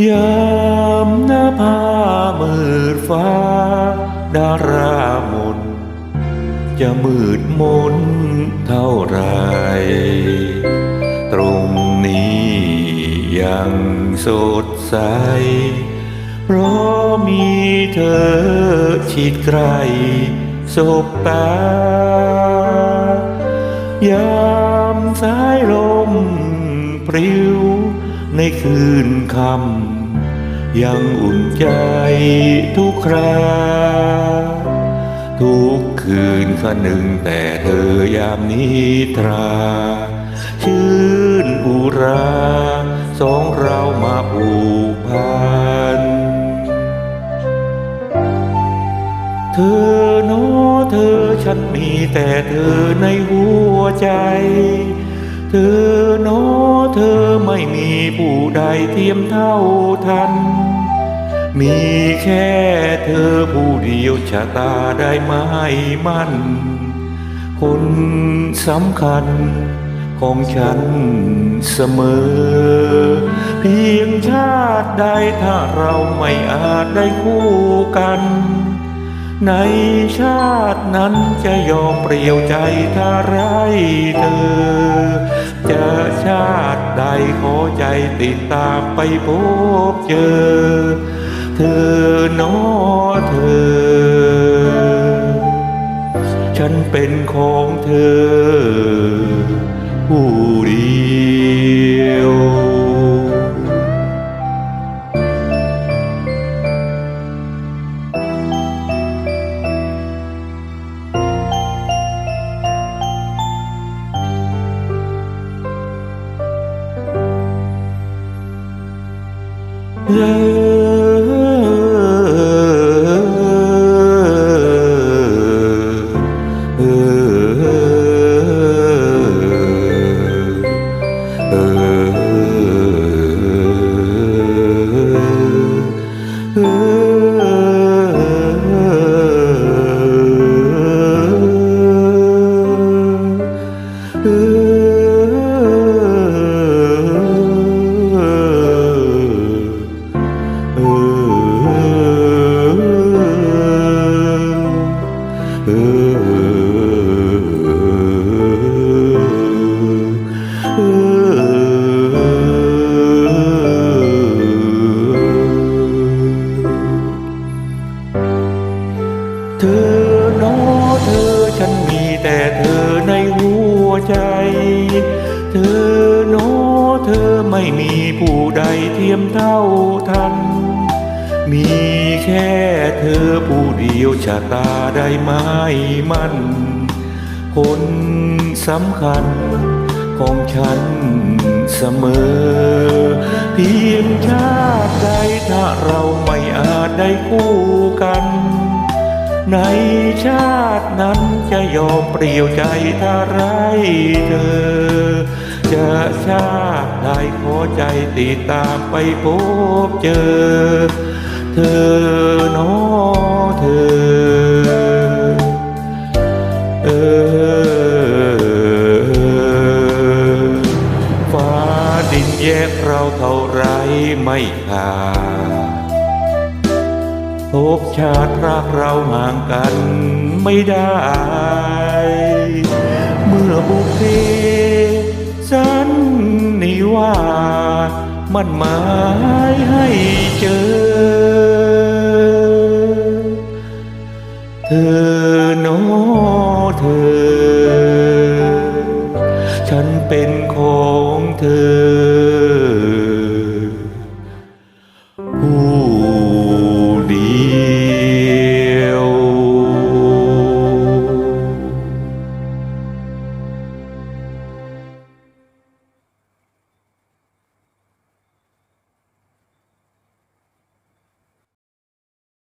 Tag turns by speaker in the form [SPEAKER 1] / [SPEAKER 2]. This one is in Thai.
[SPEAKER 1] เออเออยามหน้าผามืดฟ้า ดารามนจะมืดมนเท่าไร ตรงนี้ยังสดใส เพราะมีเธอชิดใกล้สบตายามสายลมปลิวในคืนคำ ยังอุ่นใจทุกคราทุกคืนคหนึ่งแต่เธอยามนิทรา ชื่นอุรา สองเรามาผูกพัน เธอโนเธอฉันมีแต่เธอในหัวใจ เธอโนเธอ ไม่มีผู้ใดเทียมเท่าทัน มีแค่เธอผู้เดียวชะตาได้ไม้มั่น คนสำคัญของฉันเสมอ เพียงชาติใดถ้าเราไม่อาจได้คู่กัน ในชาตินั้นจะยอมเปลี่ยวใจถ้าไรเธอจะชาติ ใดขอใจติดตามไปพบเจอ เธอโนอเธอ ฉันเป็นของเธอ ผู้เดียว เเธอโนเธอฉันมีแต่เธอในหัวใจ เธอโนเธอไม่มีผู้ใดเทียมเท่าทัน มีแค่เธอผู้เดียวชะตาได้ไม้มันคนสำคัญของฉันเสมอ เพียงชาติใดถ้าเราไม่อาจได้คู่กัน ในชาตินั้นจะยอมเปลี่ยวใจถ้าไรเธอ จะชาติใดขอใจติดตามไปพบเจอ เธอโนอเธอ พบชาติรักเราห่างกันไม่ได้ เมื่อบุพเพสันนิว่ามันหมายให้เจอ เธอโนเธอ